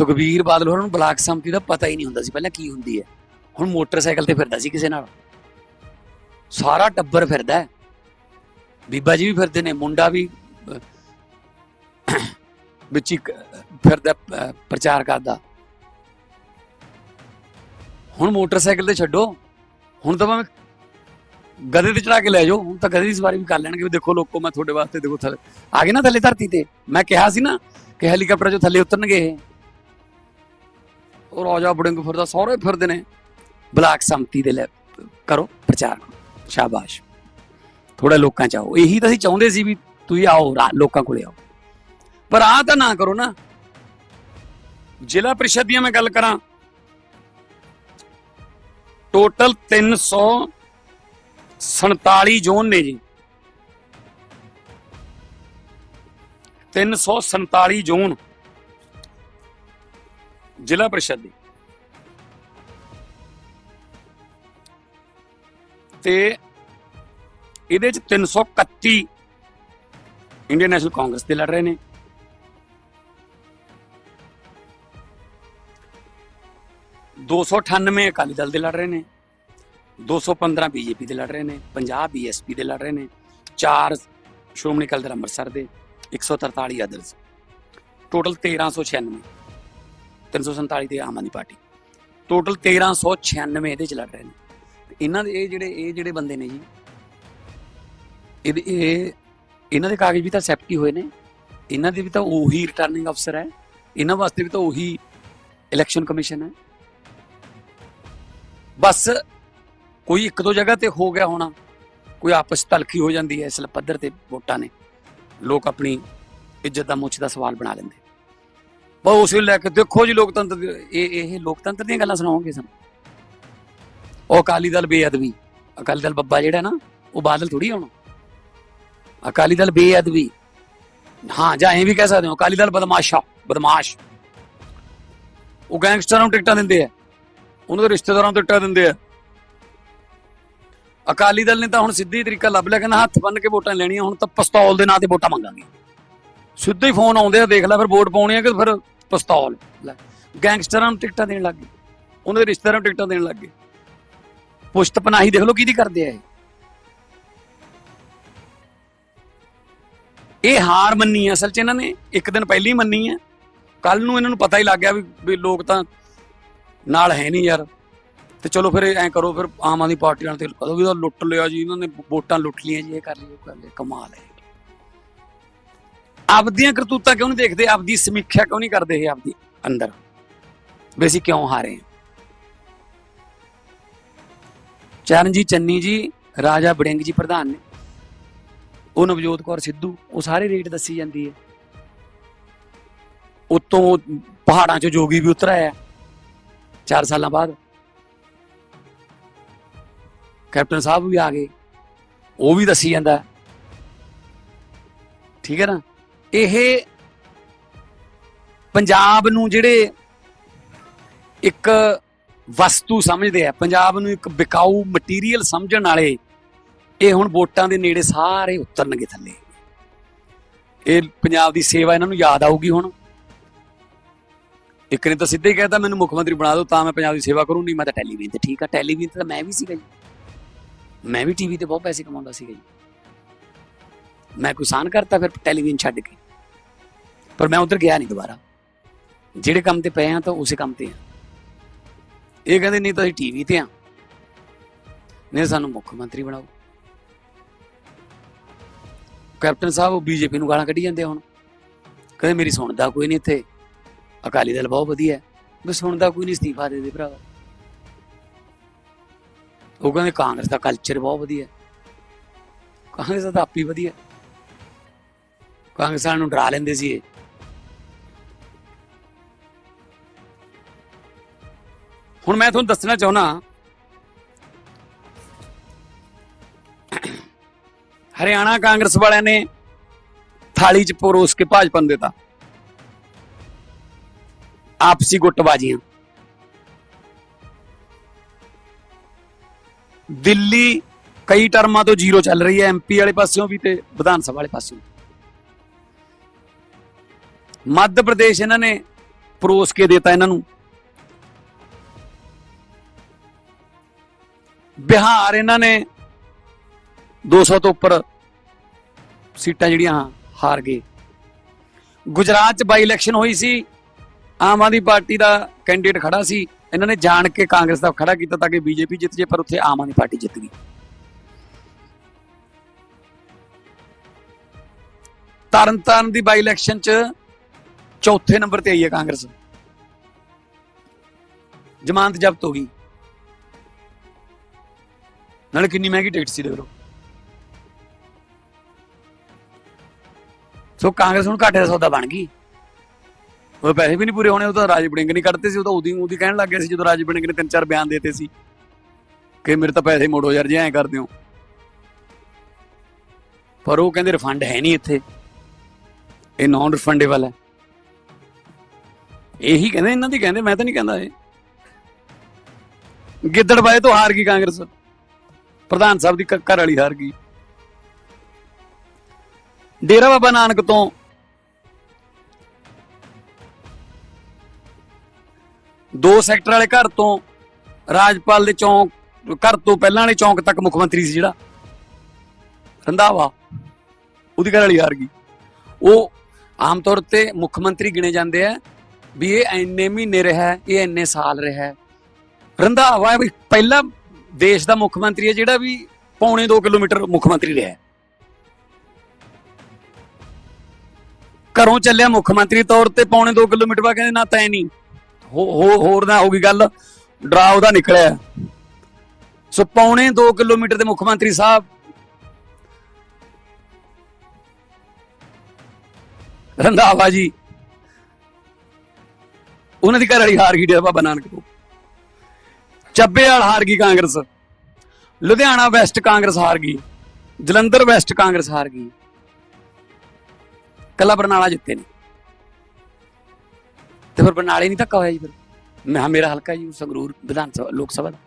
ਸੁਖਬੀਰ ਬਾਦਲ ਹੋਰਾਂ ਨੂੰ ਬਲਾਕ ਸੰਮਤੀ ਦਾ ਪਤਾ ਹੀ ਨਹੀਂ ਹੁੰਦਾ ਸੀ ਪਹਿਲਾਂ ਕੀ ਹੁੰਦੀ ਹੈ। ਹੁਣ ਮੋਟਰਸਾਈਕਲ ਤੇ ਫਿਰਦਾ ਸੀ ਕਿਸੇ ਨਾਲ। ਸਾਰਾ ਟੱਬਰ ਫਿਰਦਾ ਬੀਬਾ ਜੀ ਵੀ ਫਿਰਦੇ ਨੇ, ਮੁੰਡਾ ਵੀ ਵਿੱਚ ਹੀ ਫਿਰਦਾ ਪ੍ਰਚਾਰ ਕਰਦਾ। ਹੁਣ ਮੋਟਰਸਾਈਕਲ ਤੇ ਛੱਡੋ। ਹੁਣ ਤਾਂ ਮੈਂ ਗਧੇ ਤੇ ਚੜਾ ਕੇ ਲੈ ਜਾਓ, ਹੁਣ ਤਾਂ ਗਧੇ ਦੀ ਸਵਾਰੀ ਵੀ ਕਰ ਲੈਣਗੇ ਵੀ ਦੇਖੋ ਲੋਕੋ, ਮੈਂ ਤੁਹਾਡੇ ਵਾਸਤੇ ਦੇਖੋ ਥੱਲੇ। ਆ ਗਏ ਨਾ ਥੱਲੇ ਧਰਤੀ ਤੇ। ਮੈਂ ਕਿਹਾ ਸੀ ਨਾ ਕਿ ਹੈਲੀਕਾਪਟਰ ਚੋਂ ਥੱਲੇ ਉਤਰਨਗੇ ਇਹ। ਉਹ ਰਾਜਾ ਬੜਿੰਗ ਫਿਰਦਾ ਸਾਰੇ ਫਿਰਦੇ ਨੇ। ਬਲਾਕ ਸੰਮਤੀ ਦੇ ਲੈ, ਕਰੋ ਪ੍ਰਚਾਰ। ਸ਼ਾਬਾਸ਼। ਥੋੜਾ ਲੋਕਾਂ ਚ ਆਓ। ਇਹੀ ਤਾਂ ਅਸੀਂ ਚਾਹੁੰਦੇ ਸੀ ਵੀ ਤੁਸੀਂ ਆਓ, ਰਾ- ਲੋਕਾਂ ਕੋਲੇ ਆਓ। ਪਰ ਆ ਤਾਂ ਨਾ ਕਰੋ ਨਾ। ਜ਼ਿਲ੍ਹਾ ਪ੍ਰੀਸ਼ਦ ਦੀਆਂ ਮੈਂ ਗੱਲ ਕਰਾਂ। ਟੋਟਲ 347 ਜ਼ੋਨ ਨੇ ਜੀ। 347 ਜ਼ੋਨ। ਜ਼ਿਲ੍ਹਾ ਪ੍ਰੀਸ਼ਦ ਦੀ। ਤੇ ਇਹਦੇ ਚ 331 ਇੰਡੀਅਨ ਨੈਸ਼ਨਲ ਕਾਂਗਰਸ ਦੇ ਲੜ ਰਹੇ ਨੇ। ਦੋ ਸੌ ਅਠਾਨਵੇਂ ਅਕਾਲੀ ਦਲ ਦੇ ਲੜ ਰਹੇ ਨੇ। 215 ਬੀਜੇਪੀ ਦੇ ਲੜ ਰਹੇ ਨੇ। 50 ਬੀਐਸਪੀ ਦੇ ਲੜ ਰਹੇ ਨੇ। 4 ਸ਼੍ਰੋਮਣੀ ਅਕਾਲੀ ਦਲ ਅੰਮ੍ਰਿਤਸਰ ਦੇ। 143 ਅਦਰਸ ਟੋਟਲ 1396 347 ਤੇ ਆਮ ਆਦਮੀ ਪਾਰਟੀ। ਟੋਟਲ 1396 ਇਹਦੇ ਚ ਲੜ ਰਹੇ ਨੇ। ਤੇ ਇਹਨਾਂ ਦੇ ਇਹ ਜਿਹੜੇ ਇਹ ਜਿਹੜੇ ਬੰਦੇ ਨੇ ਜੀ, ਇਹਦੇ, ਇਹ, ਇਹਨਾਂ ਦੇ ਕਾਗਜ਼ ਵੀ ਤਾਂ ਸੈਪਟੀ ਹੋਏ ਨੇ। ਇਹਨਾਂ ਦੇ ਵੀ ਤਾਂ ਉਹੀ ਰਿਟਰਨਿੰਗ ਅਫਸਰ ਹੈ। ਇਹਨਾਂ ਵਾਸਤੇ ਵੀ ਤਾਂ ਉਹੀ ਇਲੈਕਸ਼ਨ ਕਮਿਸ਼ਨ ਹੈ। ਬਸ ਕੋਈ ਇੱਕ ਦੋ ਜਗ੍ਹਾ ਤੇ ਹੋ ਗਿਆ ਹੋਣਾ। ਕੋਈ ਆਪਸ ਤਲਖੀ ਹੋ ਜਾਂਦੀ ਹੈ ਇਸ ਪੱਧਰ ਤੇ ਵੋਟਾਂ ਨੇ। ਲੋਕ ਆਪਣੀ ਇੱਜ਼ਤ ਦਾ ਮੁੱਛ ਦਾ ਸਵਾਲ ਬਣਾ ਲੈਂਦੇ। ਬਸ ਉਸ ਲੈ ਕੇ ਦੇਖੋ ਜੀ ਲੋਕਤੰਤਰ ਇਹ ਇਹ ਲੋਕਤੰਤਰ ਦੀਆਂ ਗੱਲਾਂ ਸੁਣਾਓਗੇ ਸਾਨੂੰ? ਉਹ ਅਕਾਲੀ ਦਲ ਬੇਅਦਬੀ, ਅਕਾਲੀ ਦਲ ਬੱਬਾ ਜਿਹੜਾ ਨਾ, ਉਹ ਬਾਦਲ ਥੋੜੀ ਹੋਣਾ। ਅਕਾਲੀ ਦਲ ਬੇਅਦਬੀ। ਹਾਂ, ਜਾਂ ਐਂ ਵੀ ਕਹਿ ਸਕਦੇ ਹੋ, ਅਕਾਲੀ ਦਲ ਬਦਮਾਸ਼ਾ, ਬਦਮਾਸ਼। ਉਹ ਗੈਂਗਸਟਰਾਂ ਨੂੰ ਟਿਕਟਾਂ ਦਿੰਦੇ ਆ। ਉਹਨਾਂ ਦੇ ਰਿਸ਼ਤੇਦਾਰਾਂ ਨੂੰ ਟਿਕਟਾਂ ਦਿੰਦੇ ਆ। ਅਕਾਲੀ ਦਲ ਨੇ ਤਾਂ ਹੁਣ ਸਿੱਧੀ ਤਰੀਕਾ ਲੱਭ ਲਿਆ, ਕਹਿੰਦਾ ਹੱਥ ਬੰਨ ਕੇ ਵੋਟਾਂ ਲੈਣੀਆਂ, ਹੁਣ ਤਾਂ ਪਿਸਤੌਲ ਦੇ ਨਾਂ ਤੇ ਵੋਟਾਂ ਮੰਗਾਂਗੇ। ਸਿੱਧੇ ਹੀ ਫੋਨ ਆਉਂਦੇ ਆ, ਦੇਖ ਲੈ ਫਿਰ ਵੋਟ ਪਾਉਣੀ ਆ ਕਿ ਫਿਰ ਪਿਸਤੌਲ। ਲੈ, ਗੈਂਗਸਟਰਾਂ ਨੂੰ ਟਿਕਟਾਂ ਦੇਣ ਲੱਗ ਗਏ। ਉਹਨਾਂ ਦੇ ਰਿਸ਼ਤੇਦਾਰਾਂ ਨੂੰ ਟਿਕਟਾਂ ਦੇਣ ਲੱਗ ਗਏ। ਪੁਸ਼ਤ ਪਨਾਹੀ ਦੇਖ ਲਓ ਕਿਹਦੀ ਕਰਦੇ ਆ ਇਹ। ਇਹ ਹਾਰ ਮੰਨੀ ਹੈ ਅਸਲ 'ਚ ਇਹਨਾਂ ਨੇ। ਇੱਕ ਦਿਨ ਪਹਿਲਾਂ ਹੀ ਮੰਨੀ ਹੈ ਕੱਲ ਨੂੰ ਇਹਨਾਂ ਨੂੰ ਪਤਾ ਹੀ ਲੱਗ ਗਿਆ ਵੀ ਲੋਕ ਤਾਂ ਨਾਲ ਹੈ ਨਹੀਂ ਯਾਰ। ਤੇ ਚਲੋ ਫਿਰ ਐਂ ਕਰੋ, ਫਿਰ ਆਮ ਆਦਮੀ ਪਾਰਟੀ ਨਾਲ ਤੇ ਕਦੋਂ ਵੀ ਤਾਂ ਲੁੱਟ ਲਿਆ ਜੀ। ਇਹਨਾਂ ਨੇ ਵੋਟਾਂ ਲੁੱਟ ਲੀਆਂ ਜੀ, ਇਹ ਕਰ ਲਿਓ ਕਰ ਲਿਆ ਕਮਾਲ ਹੈ। ਆਪਦੀਆਂ ਕਰਤੂਤਾਂ ਕਿਉਂ ਨਹੀਂ ਦੇਖਦੇ? ਆਪਦੀ ਸਮੀਖਿਆ ਕਿਉਂ ਨਹੀਂ ਕਰਦੇ ਇਹ ਆਪਦੀ ਅੰਦਰ? ਵੀ ਅਸੀਂ ਕਿਉਂ ਹਾਰੇ ਹਾਂ? ਚਰਨਜੀਤ ਚੰਨੀ ਜੀ, ਰਾਜਾ ਬੜਿੰਗ ਜੀ ਪ੍ਰਧਾਨ ਨੇ। ਉਹ ਨਵਜੋਤ ਕੌਰ ਸਿੱਧੂ, ਉਹ ਸਾਰੇ ਰੇਟ ਦੱਸੀ ਜਾਂਦੀ ਹੈ। ਉਤੋਂ ਪਹਾੜਾਂ 'ਚੋਂ ਜੋਗੀ ਵੀ ਉਤਰ ਆਇਆ। 4 ਸਾਲਾਂ ਬਾਅਦ ਕੈਪਟਨ ਸਾਹਿਬ ਵੀ ਆ ਗਏ। ਉਹ ਵੀ ਦੱਸੀ ਜਾਂਦਾ। ਠੀਕ ਹੈ ਨਾ? ਇਹ ਪੰਜਾਬ ਨੂੰ ਜਿਹੜੇ ਇੱਕ ਵਸਤੂ ਸਮਝਦੇ ਆ, ਪੰਜਾਬ ਨੂੰ ਇੱਕ ਵਿਕਾਊ ਮਟੀਰੀਅਲ ਸਮਝਣ ਵਾਲੇ, ਇਹ ਹੁਣ ਵੋਟਾਂ ਦੇ ਨੇੜੇ ਸਾਰੇ ਉਤਰਨਗੇ ਥੱਲੇ। ਇਹ ਪੰਜਾਬ ਦੀ ਸੇਵਾ ਇਹਨਾਂ ਨੂੰ ਯਾਦ ਆਊਗੀ ਹੁਣ। ਇੱਕ ਨੇ ਤਾਂ ਸਿੱਧੇ ਹੀ ਕਹਿਤਾ, ਮੈਨੂੰ ਮੁੱਖ ਮੰਤਰੀ ਬਣਾ ਦਿਓ, ਤਾਂ ਮੈਂ ਪੰਜਾਬ ਦੀ ਸੇਵਾ ਕਰੂੰ ਨਹੀਂ ਮੈਂ ਤਾਂ ਟੈਲੀਵਿਜ਼ਨ ਤੇ ਠੀਕ ਆ, ਟੈਲੀਵਿਜ਼ਨ ਤੇ ਤਾਂ ਮੈਂ ਵੀ ਸੀਗਾ ਜੀ। ਮੈਂ ਵੀ ਟੀਵੀ ਤੇ ਬਹੁਤ ਪੈਸੇ ਕਮਾਉਂਦਾ ਸੀਗਾ ਜੀ। ਮੈਂ ਕੋਈ ਸਾਨ ਕਰਤਾ, ਫਿਰ ਟੈਲੀਵਿਜ਼ਨ ਛੱਡ ਕੇ। ਪਰ ਮੈਂ ਉਧਰ ਗਿਆ ਨਹੀਂ ਦੁਬਾਰਾ। ਜਿਹੜੇ ਕੰਮ ਤੇ ਪਏ ਆ ਤਾਂ ਉਸੇ ਕੰਮ ਤੇ ਆ। ਇਹ ਕਹਿੰਦੇ, ਨਹੀਂ ਤਾਂ ਅਸੀਂ ਟੀਵੀ ਤੇ ਆ। ਨਹੀਂ ਸਾਨੂੰ ਮੁੱਖ ਮੰਤਰੀ ਬਣਾਓ। ਕੈਪਟਨ ਸਾਹਿਬ, ਉਹ ਬੀਜੇਪੀ ਨੂੰ ਗਾਲਾਂ ਕੱਢੀ ਜਾਂਦੇ ਹੁਣ। ਕਹਿੰਦੇ, ਮੇਰੀ ਸੁਣਦਾ ਕੋਈ ਨਹੀਂ ਇੱਥੇ। ਅਕਾਲੀ ਦਲ ਬਹੁਤ ਵਧੀਆ ਹੈ। ਮੈਂ ਸੁਣਦਾ ਕੋਈ ਨਹੀਂ ਅਸਤੀਫਾ ਦੇ ਦੇ ਭਰਾਵਾ। ਉਹ ਕਹਿੰਦੇ, ਕਾਂਗਰਸ ਦਾ ਕਲਚਰ ਬਹੁਤ ਵਧੀਆ ਕਾਂਗਰਸ ਦਾ ਤਾਂ ਆਪ ਹੀ ਵਧੀਆ ਹੈ। ਕਾਂਗਰਸ ਵਾਲਿਆਂ ਨੂੰ ਡਰਾ ਲੈਂਦੇ ਸੀ ਇਹ। ਹੁਣ ਮੈਂ ਤੁਹਾਨੂੰ ਦੱਸਣਾ ਚਾਹੁੰਦਾ ਹਰਿਆਣਾ ਕਾਂਗਰਸ ਵਾਲਿਆਂ ਨੇ ਥਾਲੀ 'ਚ ਪਰੋਸ ਕੇ ਭਾਜਪਾ ਨੂੰ ਦਿੱਤਾ। ਆਪਸੀ ਗੁੱਟਬਾਜ਼ੀਆਂ। ਦਿੱਲੀ ਕਈ ਟਰਮਾਂ ਤੋਂ ਜ਼ੀਰੋ ਚੱਲ ਰਹੀ ਹੈ ਐਮਪੀ ਵਾਲੇ ਪਾਸਿਓਂ ਵੀ ਤੇ ਵਿਧਾਨ ਸਭਾ ਵਾਲੇ ਪਾਸਿਓਂ ਮੱਧ ਪ੍ਰਦੇਸ਼ ਇਹਨਾਂ ਨੇ ਪਰੋਸ ਕੇ ਦਿੱਤਾ ਇਹਨਾਂ ਨੂੰ। ਬਿਹਾਰ ਇਹਨਾਂ ਨੇ 200 ਤੋਂ ਉੱਪਰ ਸੀਟਾਂ ਜਿਹੜੀਆਂ ਹਾਰ ਗਏ। ਗੁਜਰਾਤ 'ਚ ਬਾਈ ਇਲੈਕਸ਼ਨ ਹੋਈ ਸੀ, ਆਮ ਆਦਮੀ ਪਾਰਟੀ ਦਾ ਕੈਂਡੀਡੇਟ ਖੜਾ ਸੀ। ਇਹਨਾਂ ਨੇ ਜਾਣ ਕੇ ਕਾਂਗਰਸ ਦਾ ਖੜਾ ਕੀਤਾ ਤਾਂ ਕਿ ਬੀਜੇਪੀ ਜਿੱਤ ਜੇ, ਪਰ ਉੱਥੇ ਆਮ ਆਦਮੀ ਪਾਰਟੀ ਜਿੱਤ ਗਈ। ਤਰਨਤਾਰਨ ਦੀ ਬਾਈ ਇਲੈਕਸ਼ਨ 'ਚ ਚੌਥੇ ਨੰਬਰ ਤੇ ਆਈ ਹੈ ਕਾਂਗਰਸ। ਜ਼ਮਾਨਤ ਜ਼ਬਤ ਹੋ ਗਈ। ਨਾਲੇ ਕਿੰਨੀ ਮਹਿੰਗੀ ਟਿਕਟ ਸੀ ਦੇਖ ਲਓ ਸੋ ਕਾਂਗਰਸ ਹੁਣ ਘਾਟੇ ਦਾ ਸੌਦਾ ਬਣ ਗਈ। ਉਹ ਪੈਸੇ ਵੀ ਨਹੀਂ ਪੂਰੇ ਹੋਣੇ, ਉਹ ਤਾਂ ਰਾਜ ਬੜਿੰਗ ਨਹੀਂ ਕੱਢਦੇ ਸੀ, ਉਹ ਤਾਂ ਉਹਦੀ ਉਹਦੀ ਕਹਿਣ ਲੱਗ ਗਿਆ ਸੀ ਜਦੋਂ ਰਾਜ ਬੜਿੰਗ ਨੇ ਤਿੰਨ ਚਾਰ ਬਿਆਨ ਦਿੱਤੇ ਸੀ ਕਿ ਮੇਰੇ ਤਾਂ ਪੈਸੇ ਮੋੜੋ ਯਾਰ, ਜੇ ਐਂ ਕਰਦੇ ਹੋ। ਪਰ ਉਹ ਕਹਿੰਦੇ ਰਿਫੰਡ ਹੈ ਨਹੀਂ ਇੱਥੇ। ਇਹ ਨਾਨ ਰਿਫੰਡੇਬਲ ਹੈ। ਇਹੀ ਕਹਿੰਦੇ, ਇਹਨਾਂ ਦੀ ਕਹਿੰਦੇ, ਮੈਂ ਤਾਂ ਨਹੀਂ ਕਹਿੰਦਾ ਇਹ। ਗਿੱਦੜਬਾਏ ਤੋਂ ਹਾਰ ਗਈ ਕਾਂਗਰਸ। ਪ੍ਰਧਾਨ ਸਾਹਿਬ ਦੀ ਕ- ਘਰ ਵਾਲੀ ਹਾਰ ਗਈ। ਡੇਰਾ ਬਾਬਾ ਨਾਨਕ ਤੋਂ ਦੋ ਸੈਕਟਰ ਵਾਲੇ ਘਰ ਤੋਂ ਰਾਜਪਾਲ ਦੇ ਚੌਂਕ, ਘਰ ਤੋਂ ਪਹਿਲਾਂ ਵਾਲੇ ਚੌਂਕ ਤੱਕ ਮੁੱਖ ਮੰਤਰੀ ਸੀ ਜਿਹੜਾ। ਰੰਧਾਵਾ, ਉਹਦੀ ਘਰ ਵਾਲੀ ਹਾਰ ਗਈ। ਉਹ ਆਮ ਤੌਰ ਤੇ ਮੁੱਖ ਮੰਤਰੀ ਗਿਣੇ ਜਾਂਦੇ ਆ ਵੀ ਇਹ ਇੰਨੇ ਮਹੀਨੇ ਰਿਹਾ ਇਹ ਇੰਨੇ ਸਾਲ ਰਿਹਾ ਹੈ। ਰੰਧਾਵਾ ਵੀ ਪਹਿਲਾ ਦੇਸ਼ ਦਾ ਮੁੱਖ ਮੰਤਰੀ ਹੈ ਜਿਹੜਾ ਵੀ ਪੌਣੇ 2 ਕਿਲੋਮੀਟਰ ਮੁੱਖ ਮੰਤਰੀ ਰਿਹਾ ਘਰੋਂ ਚੱਲਿਆ ਮੁੱਖ ਮੰਤਰੀ ਤੌਰ ਤੇ ਪੌਣੇ 2 ਕਿਲੋਮੀਟਰ ਬਾਅਦ ਕਹਿੰਦੇ ਨਾ ਤੈ ਨਹੀਂ। ਹੋਰ ਨਾ ਹੋ ਗਈ ਗੱਲ। ਡਰਾ ਉਹਦਾ ਨਿਕਲਿਆ। ਸੋ ਪੌਣੇ 2 ਕਿਲੋਮੀਟਰ ਦੇ ਮੁੱਖ ਮੰਤਰੀ ਸਾਹਿਬ ਰੰਧਾਵਾ ਜੀ, ਉਹਨਾਂ ਦੀ ਘਰ ਵਾਲੀ ਹਾਰ ਗਈ ਡੇਰਾ ਬਾਬਾ ਨਾਨਕ ਤੋਂ ਚੱਬੇ ਵਾਲ ਹਾਰ ਗਈ ਕਾਂਗਰਸ। ਲੁਧਿਆਣਾ ਵੈਸਟ ਕਾਂਗਰਸ ਹਾਰ ਗਈ। ਜਲੰਧਰ ਵੈਸਟ ਕਾਂਗਰਸ ਹਾਰ ਗਈ। ਕੱਲਾ ਬਰਨਾਲਾ ਜਿੱਤੇ ਨੇ। ਤੇ ਫਿਰ ਬਰਨਾਲੇ ਨਹੀਂ ਧੱਕਾ ਹੋਇਆ ਜੀ ਫਿਰ? ਮੈਂ ਮੇਰਾ ਹਲਕਾ ਜੀ ਸੰਗਰੂਰ ਵਿਧਾਨ ਸਭਾ, ਲੋਕ ਸਭਾ ਦਾ।